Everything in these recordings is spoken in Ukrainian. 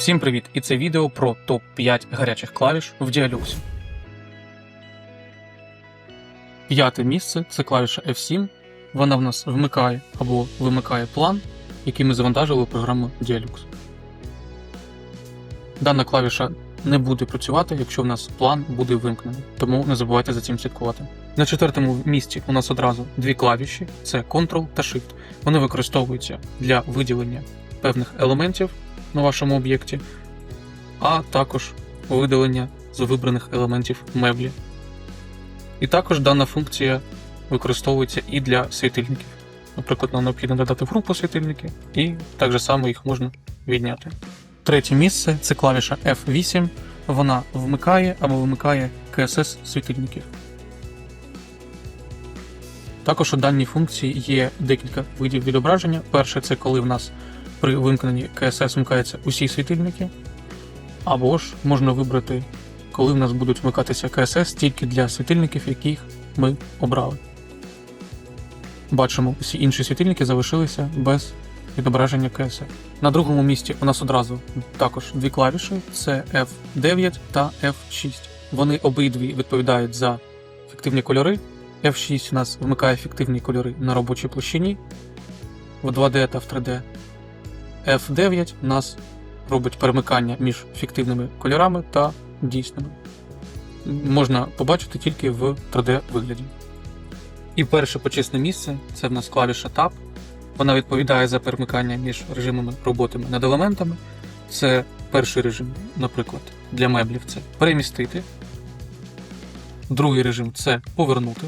Всім привіт! І це відео про топ-5 гарячих клавіш в Діалюксі. П'яте місце це клавіша F7. Вона в нас вмикає або вимикає план, який ми завантажили у програму Dialux. Дана клавіша не буде працювати, якщо в нас план буде вимкнений, тому не забувайте за цим слідкувати. На четвертому місці у нас одразу дві клавіші: це Ctrl та Shift. Вони використовуються для виділення певних елементів на вашому об'єкті, а також видалення з вибраних елементів меблі. І також дана функція використовується і для світильників. Наприклад, нам необхідно додати в групу світильники, і так же само їх можна відняти. Третє місце це клавіша F8. Вона вмикає або вимикає KSS світильників. Також у даній функції є декілька видів відображення. Перше це коли в нас при вимкненні КСС вмикаються усі світильники, або ж можна вибрати, коли в нас будуть вмикатися КСС тільки для світильників, яких ми обрали. Бачимо, всі інші світильники залишилися без відображення КСС. На другому місці у нас одразу також дві клавіші: це F9 та F6. Вони обидві відповідають за фіктивні кольори. F6 у нас вмикає фіктивні кольори на робочій площині в 2D та в 3D. F9 у нас робить перемикання між фіктивними кольорами та дійсними. Можна побачити тільки в 3D вигляді. І перше почесне місце це в нас клавіша Tab. Вона відповідає за перемикання між режимами роботи над елементами. Це перший режим, наприклад, для меблів це перемістити. Другий режим це повернути.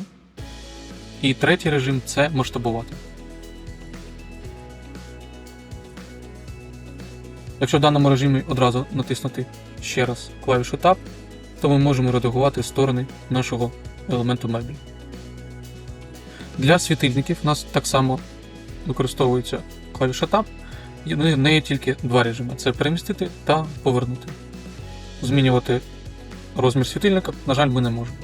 І третій режим це масштабувати. Якщо в даному режимі одразу натиснути ще раз клавішу Tab, то ми можемо редагувати сторони нашого елементу меблі. Для світильників у нас так само використовується клавіша Tab, і в неї тільки два режими: це перемістити та повернути. Змінювати розмір світильника, на жаль, ми не можемо.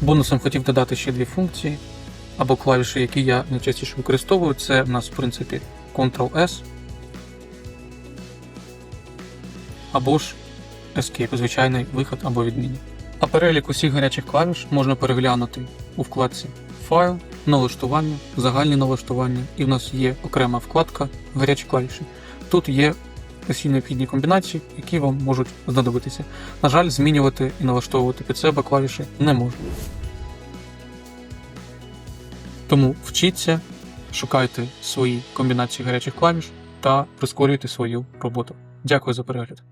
Бонусом хотів додати ще дві функції або клавіші, які я найчастіше використовую. Це в нас, в принципі, Ctrl-S або ж Escape, звичайний виход або відміння. А перелік усіх гарячих клавіш можна переглянути у вкладці Файл, налаштування, загальні налаштування, і в нас є окрема вкладка Гарячі клавіші. Тут є усі необхідні комбінації, які вам можуть знадобитися. На жаль, змінювати і налаштовувати під себе клавіші не можна. Тому вчіться, шукайте свої комбінації гарячих клавіш та прискорюйте свою роботу. Дякую за перегляд.